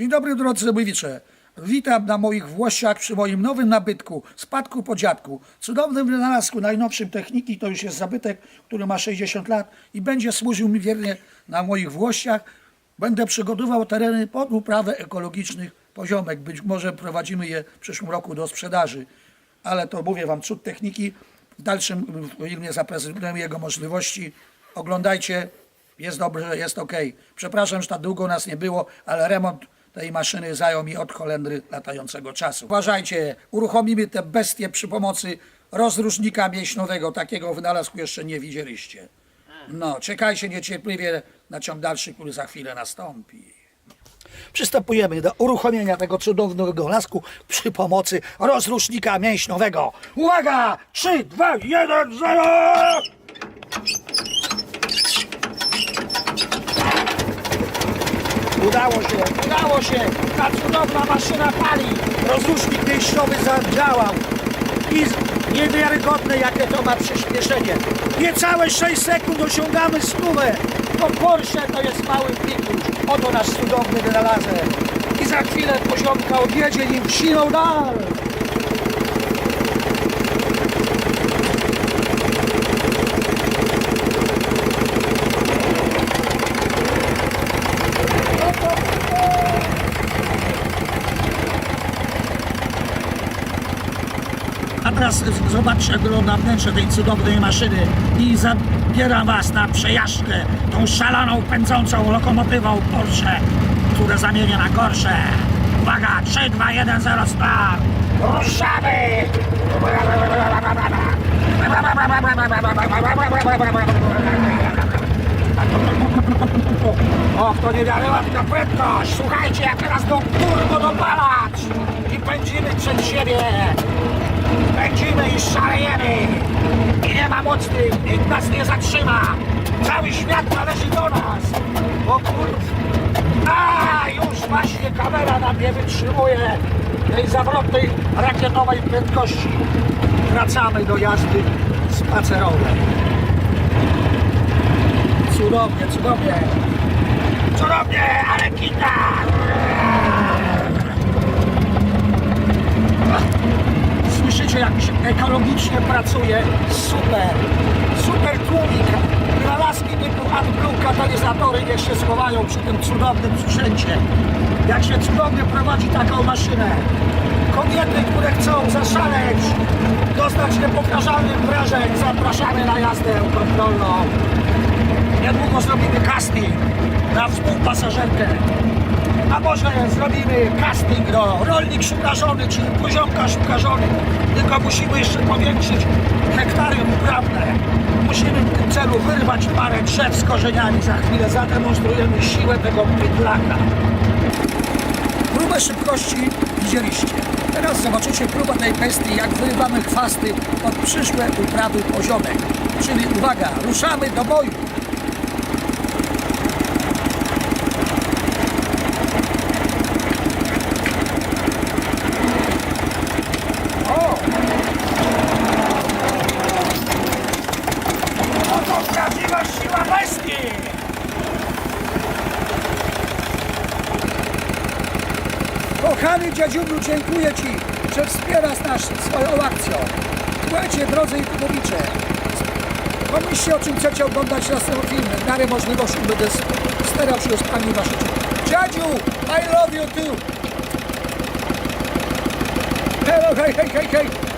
Dzień dobry drodzy zabójwicze. Witam na moich włościach przy moim nowym nabytku, spadku po dziadku. Cudownym wynalazku najnowszym techniki, to już jest zabytek, który ma 60 lat i będzie służył mi wiernie na moich włościach. Będę przygotowywał tereny pod uprawę ekologicznych poziomek. Być może prowadzimy je w przyszłym roku do sprzedaży. Ale to mówię wam cud techniki. W dalszym filmie zaprezentujemy jego możliwości. Oglądajcie, jest dobrze, jest ok. Przepraszam, że tak długo nas nie było, ale remont tej maszyny zajął mi od kolendry latającego czasu. Uważajcie, uruchomimy te bestie przy pomocy rozrusznika mięśniowego. Takiego wynalazku jeszcze nie widzieliście. No, czekajcie niecierpliwie na ciąg dalszy, który za chwilę nastąpi. Przystępujemy do uruchomienia tego cudownego lasku przy pomocy rozrusznika mięśniowego. Uwaga! 3, 2, 1, 0! Ta cudowna maszyna pali! Rozrusznik mięśniowy zadziałał! I niewiarygodne jakie to ma przyspieszenie. Niecałe 6 sekund osiągamy stówę! To Porsche to jest mały pikuś. Oto nasz cudowny wynalazek. I za chwilę poziomka odjedzie nim siną dal. A teraz zobaczcie, wygląda wnętrze tej cudownej maszyny i zabieram Was na przejażdżkę tą szaloną, pędzącą lokomotywą Porsche, które zamienię na Corsze. Uwaga, 3, 2, 1, 0, start! Ruszamy! Och, to niewiarygodna prędkość! Słuchajcie, jak teraz do turbo dopalacz! I pędzimy przed siebie! Pędzimy i szalejemy! I nie ma mocnych, nikt nas nie zatrzyma! Cały świat należy do nas! O kurw! A, już właśnie kamera na mnie wytrzymuje tej zawrotnej rakietowej prędkości. Wracamy do jazdy spacerowej. Cudownie, cudownie! Cudownie, ale kita! Słyszycie, jak się ekologicznie pracuje? Super! Super tłumik! Wynalazki typu AdBlue katalizatory niech się schowają przy tym cudownym sprzęcie. Jak się cudownie prowadzi taką maszynę. Kobiety, które chcą zaszaleć, dostać niepowtarzalnych wrażeń, zapraszamy na jazdę kontrolną. Niedługo zrobimy casting na współpasażerkę. A może zrobimy casting do rolnik szukarzony, czyli poziomka szukarzony. Tylko musimy jeszcze powiększyć hektarium uprawne. Musimy w tym celu wyrwać parę drzew z korzeniami. Za chwilę zademonstrujemy siłę tego bydlaka. Próbę szybkości widzieliście. Teraz zobaczycie próbę tej bestii, jak wyrywamy chwasty pod przyszłe uprawy poziomek. Czyli uwaga, ruszamy do boju. Kochany dziadziuniu, dziękuję Ci, że wspierasz nas swoją akcją. Słuchajcie, drodzy youtubowicze, pomyślcie o czym chcecie oglądać następne filmy. W miarę możliwości będę starał się spełnić Wasze. Dziadziu, I love you too! Hello, hej, hej, hej, hej!